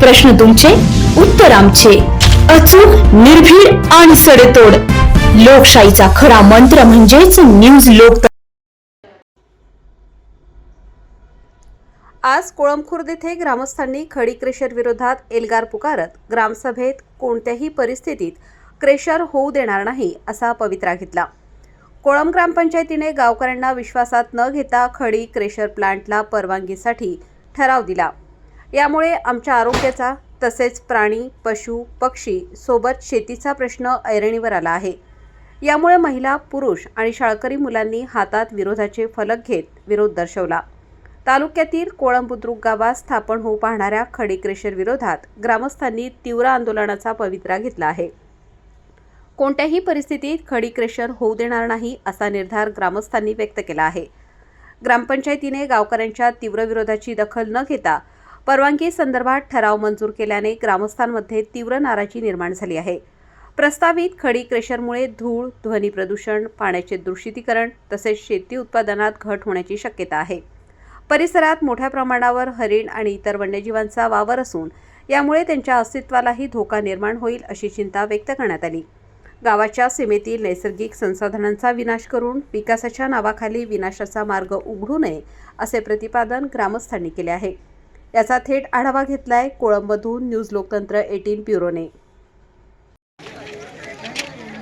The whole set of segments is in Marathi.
प्रश्न तुमचे उत्तर आमचे. अचूक निर्भीड आणि सडेतोड. लोकशाहीचा खरा मंत्र म्हणजेच न्यूज लोक आज कोळमखुर्द येथे ग्रामस्थांनी खडी क्रेशर विरोधात एल्गार पुकारत. ग्रामसभेत कोणत्याही परिस्थितीत क्रेशर होऊ देणार नाही असा पवित्रा घेतला. कोळम ग्रामपंचायतीने गावकऱ्यांना विश्वासात न घेता खडी क्रेशर प्लांटला परवानगीसाठी ठराव दिला. यामुळे आमच्या आरोग्याचा तसेच प्राणी पशु पक्षी सोबत शेतीचा प्रश्न ऐरणीवर आला आहे. यामुळे महिला पुरुष आणि शाळकरी मुलांनी हातात विरोधाचे फलक घेत विरोध दर्शवला. तालुक्यातील कोळंबुद्रुक गावात स्थापन होऊ पाहणाऱ्या खडीक्रेशर विरोधात ग्रामस्थांनी तीव्र आंदोलनाचा पवित्रा घेतला आहे. कोणत्याही परिस्थितीत खडीक्रेशर होऊ देणार नाही असा निर्धार ग्रामस्थांनी व्यक्त केला आहे. ग्रामपंचायतीने गावकऱ्यांच्या तीव्र विरोधाची दखल न घेता परवानगी संदर्भात ठराव मंजूर केल्याने ग्रामस्थांमध्ये तीव्र नाराजी निर्माण झाली आहे. प्रस्तावित खडी क्रेशरमुळे धूळ ध्वनी प्रदूषण पाण्याचे दूषितीकरण तसेच शेती उत्पादनात घट होण्याची शक्यता आहे. परिसरात मोठ्या प्रमाणावर हरिण आणि इतर वन्यजीवांचा वावर असून यामुळे त्यांच्या अस्तित्वालाही धोका निर्माण होईल अशी चिंता व्यक्त करण्यात आली. गावाच्या सीमेतील नैसर्गिक संसाधनांचा विनाश करून विकासाच्या नावाखाली विनाशाचा मार्ग उघडू नये असे प्रतिपादन ग्रामस्थांनी केले आहे. याचा थेट आढावा घेतलाय कोळंबमधून न्यूज लोकतंत्र एटीन ब्युरोने.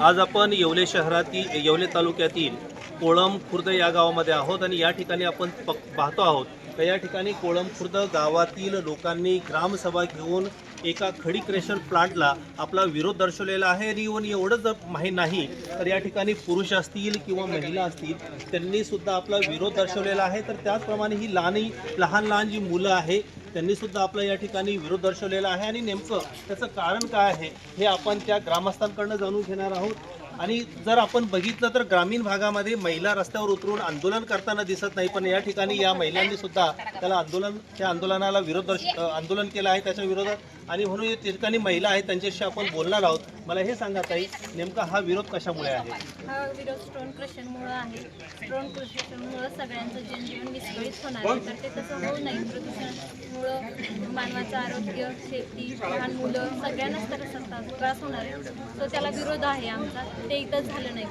आज आपण येवले शहरातील येवले तालुक्यातील कोळम खुर्द या गावामध्ये आहोत आणि या ठिकाणी आपण पाहतो आहोत. तर या ठिकाणी कोळम खुर्द गावातील लोकांनी ग्रामसभा घेऊन एका खडी क्रेशर प्लांटला आपला विरोध दर्शवलेला आहे. आणि इवन एवढंच जर माहीत नाही तर या ठिकाणी पुरुष असतील किंवा महिला असतील त्यांनी सुद्धा आपला विरोध दर्शवलेला आहे. तर त्याचप्रमाणे ही लहानही लहान लहान जी मुलं आहे त्यांनी सुद्धा आपला या ठिकाणी विरोध दर्शवलेला आहे. आणि नेमकं त्याचं कारण काय आहे हे आपण त्या ग्रामस्थांकडनं जाणून घेणार आहोत. आणि जर आपण बघितलं तर ग्रामीण भागामध्ये महिला रस्त्यावर उतरून आंदोलन करताना दिसत नाही पण या ठिकाणी या महिलांनी सुद्धा त्याला आंदोलन त्या आंदोलनाला विरोध दर्श आंदोलन केलं आहे त्याच्या विरोधात. आणि म्हणून या ठिकाणी महिला आहेत त्यांच्याशी आपण बोलणार आहोत. मला हे सांगा ताई नेमका हा विरोध कशामुळे आहे? हा विरोध स्टोन आहे. स्टोन सगळ्यांचं जनजीवन विस्कळीत होणार तर ते तसं होऊ नये. प्रदूषणामुळं मानवाचं आरोग्य शेती लहान मुलं सगळ्यांनाच त्याचा त्रास होणार आहे. तो त्याला विरोध आहे आमचा. ते इथं झालं नाही.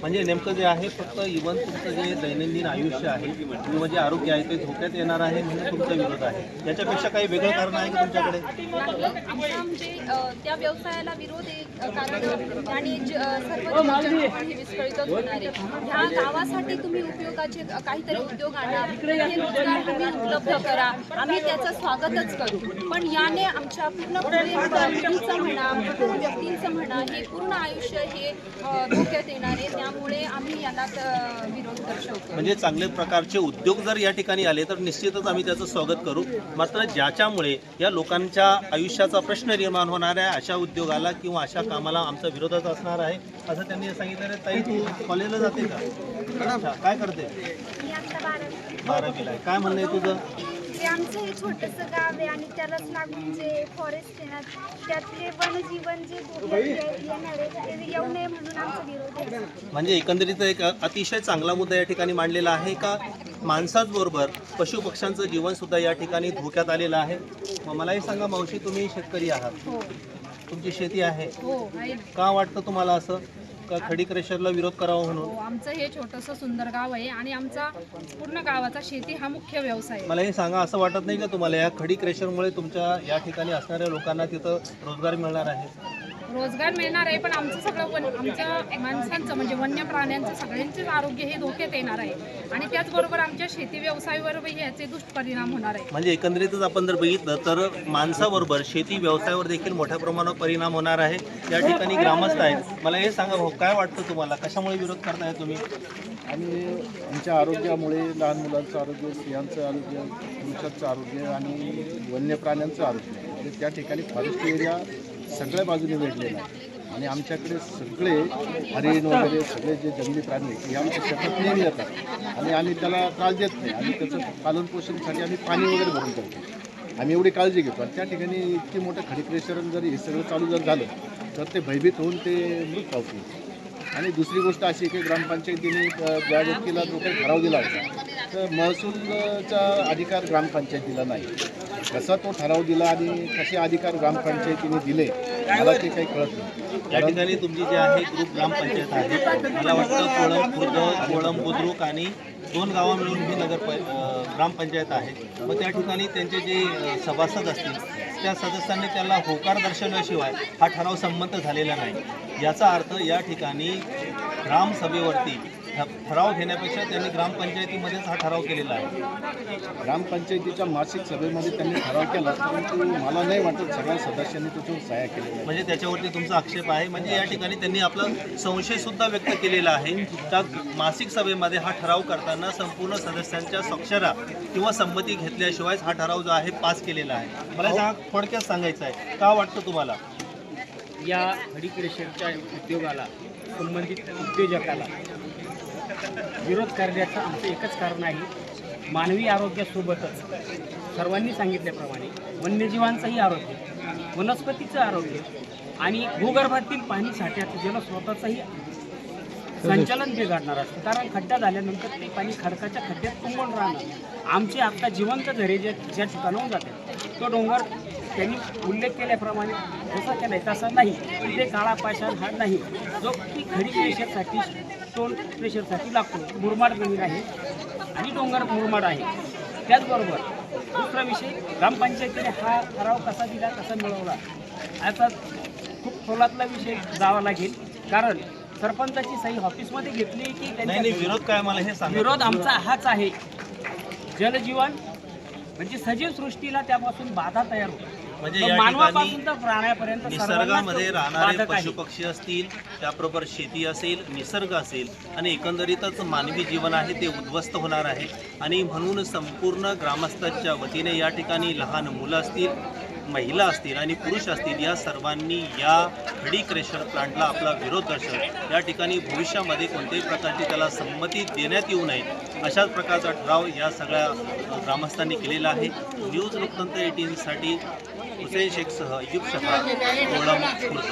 म्हणजे नेमकं जे आहे फक्त इवन तुमचं जे दैनंदिन आयुष्य आहे किंवा जे आरोग्य आहे ते धोक्यात येणार आहे म्हणजे तुमचा विरोध आहे. याच्यापेक्षा काही वेगळं कारण आहे का तुमच्याकडे? नाही आमचा म्हणजे अ, त्या व्यवसायाला विरोध आहे अ, कारण आणि ज- अ, सर्व जनजीवन हे विस्कळीतच होणार आहे. ह्या गावासाठी तुम्ही उपयोगाचे काहीतरी उद्योग आणा. हे रोजगार हमी उपलब्ध करा. आम्ही त्याचं स्वागतच करू पण याने आमच्या पूर्ण पिढीचं म्हणा व्यक्तींचं म्हणा हे पूर्ण आयुष्य हे धोक्यात येणार आहे. त्यामुळे आम्ही याला विरोध दर्शवतो म्हणजे चांगल्या प्रकारचे उद्योग जर या ठिकाणी आले तर निश्चितच आम्ही त्याचं स्वागत करू. मात्र ज्याच्यामुळे या लोकांच्या आयुष्याचा प्रश्न निर्माण होणार आहे अशा उद्योगाला किंवा अशा कामाला आमचा विरोधच असणार आहे असं त्यांनी सांगितलं. ताई तू कॉलेजला जाते का? काय करते? बारावीला आहे. काय म्हणणं आहे तुझं? ते आमचं हे छोटंसं गाव आहे आणि त्यालाच लागून जे फॉरेस्ट आहे ना त्यातले वनजीवन जे धोक्यात ये- येणार आहे. ते येऊ नये म्हणून आमचा विरोध आहे. म्हणजे एकंदरीत एक अतिशय चांगला मुद्दा या ठिकाणी मांडलेला आहे का? माणसाच बरोबर पशुपक्ष्यांचं जीवन सुद्धा या ठिकाणी धोक्यात आलेलं आहे. मग मलाही सांगा मावशी तुम्ही शेतकरी आहात. तुमची शेती आहे. हो. आहे ना. का वाटतं तुम्हाला असं? का खडी क्रेशरला विरोध करावा म्हणून? हो आमचं हे छोटंसं सुंदर गाव आहे आणि आमचा पूर्ण गावाचा शेती हा मुख्य व्यवसाय आहे. मला हे सांगा असं वाटत नाही का तुम्हाला या खडी क्रेशरमुळे तुमच्या या ठिकाणी असणाऱ्या लोकांना तिथं रोजगार मिळणार आहे? रोजगार मिळणार आहे पण आमचं सगळं वन आमच्या माणसांचं म्हणजे वन्य प्राण्यांचं सगळ्यांचेच आरोग्य हे धोक्यात येणार आहे. आणि त्याचबरोबर आमच्या शेती व्यवसायावरही याचे दुष्परिणाम होणार आहे म्हणजे एकंदरीतच आपण जर बघितलं तर माणसाबरोबर शेती व्यवसायावर देखील मोठ्या प्रमाणावर परिणाम होणार आहे. या ठिकाणी ग्रामस्थ आहेत. मला हे सांगा भाऊ काय वाटतं तुम्हाला? कशामुळे विरोध करताय तुम्ही? आणि आमच्या आरोग्यामुळे लहान मुलांचं आरोग्य स्त्रियांचं आरोग्य पुरुषांचं आरोग्य आणि वन्य प्राण्यांचं आरोग्य. म्हणजे त्या ठिकाणी फॉरेस्ट एरिया सगळ्या बाजूने वेढलेला आहे आणि आमच्याकडे सगळे हरिण वगैरे सगळे जे जंगली प्राणी आहेत हे आमच्या शेतात नेहमी येतात. आणि आम्ही त्याला त्रास देत नाही. आणि त्याचं पालनपोषणासाठी आम्ही पाणी वगैरे भरून करतो. आम्ही एवढी काळजी घेतो. आणि त्या ठिकाणी इतकी मोठं खडीप्रेशरण जर हे सगळं चालू जर झालं तर ते भयभीत होऊन ते मृत पावतील. आणि दुसरी गोष्ट अशी की ग्रामपंचायतीने अ, ज्या व्यक्तीला जो काही ठराव दिला होता तर महसूलचा अधिकार ग्रामपंचायतीला नाही. कसा तो ठराव दिला आणि कसे अधिकार ग्रामपंचायतीने दिले मला ते काही कळत नाही. या ठिकाणी तुमची जी आहे ग्रुप ग्रामपंचायत आहे मला वाटतं कोळम खुर्द कोळम बुद्रुक आणि दोन गावं मिळून ही नगर प ग्रामपंचायत आहे. मग त्या ठिकाणी त्यांचे जे सभासद असतील त्या सदस्यांनी त्याला होकार दर्शवल्याशिवाय हा ठराव संमत झालेला नाही. याचा अर्थ या ठिकाणी ग्रामसभेवरती ठराव घेण्यापेक्षा त्यांनी ग्रामपंचायतीमध्येच हा ठराव केलेला आहे. ग्रामपंचायतीच्या मासिक सभेमध्ये त्यांनी ठराव केला परंतु मला नाही वाटत सगळ्या सदस्यांनी त्याच्यावर सह्या केलेल्या आहेत. म्हणजे त्याच्यावरती तुमचा आक्षेप आहे. म्हणजे या ठिकाणी त्यांनी आपला संशय सुद्धा व्यक्त केलेला आहे. त्या मासिक सभेमध्ये हा ठराव करताना संपूर्ण सदस्यांच्या स्वाक्षरा किंवा संमती घेतल्याशिवायच हा ठराव जो आहे पास केलेला आहे. मला सांग थोडक्यात सांगायचं आहे. का वाटतं तुम्हाला? या हडिक्रेशनच्या उद्योगाला संबंधित उद्योजकाला विरोध करण्याचं आमचं एकच कारण आहे. मानवी आरोग्यासोबतच सर्वांनी सांगितल्याप्रमाणे वन्यजीवांचंही आरोग्य वनस्पतीचं आरोग्य आणि भूगर्भातील पाणी साठ्याचं जलस्रोताचंही संचालन बिघडणार असतं. कारण खड्डा झाल्यानंतर ते पाणी खडकाच्या खड्ड्यात तुंबून राहणार आमचे आत्ता जिवंत झरे जे ज्या ठिकाणाहून जाते तो डोंगर त्यांनी उल्लेख केल्याप्रमाणे जसा केला आहे तसा नाही ते काळा पाषाण हा नाही. जो की खडी प्रेशरसाठी स्टोन प्रेशरसाठी लागतो. मुरमाड जमीन आहे आणि डोंगर मुरमाड आहे. त्याचबरोबर दुसरा विषय ग्रामपंचायतीने हा ठराव कसा दिला कसा मिळवला याचा खूप खोलातला विषय जावा लागेल. कारण सरपंचाची सही ऑफिसमध्ये घेतली की त्यांच्या विरोध काय मला हे सांगा. विरोध आमचा हाच आहे. जलजीवन म्हणजे सजीव सृष्टीला त्यापासून बाधा तयार होतो. म्हणजे या ठिकाणी तर प्राण्यापर्यंत निसर्गामध्ये राहणारे. पशुपक्षी असतील त्याबरोबर शेती असेल निसर्ग असेल आणि एकंदरीतच मानवी जीवन आहे ते उद्ध्वस्त होणार आहे. आणि म्हणून संपूर्ण ग्रामस्थांच्या वतीने या ठिकाणी लहान मुलं असतील महिला असतील आणि पुरुष असतील या सर्वांनी या खडी क्रेशर प्लांटला आपला विरोध दर्शवत या ठिकाणी भविष्यामध्ये कोणत्याही प्रकारची त्याला संमती देण्यात येऊ नये अशाच प्रकारचा ठराव या सगळ्या ग्रामस्थांनी केलेला आहे. न्यूज लोकतंत्र एटीनसाठी Hüseyin Şeksaha, Eyüp Şaha, Oğlan Kurdu.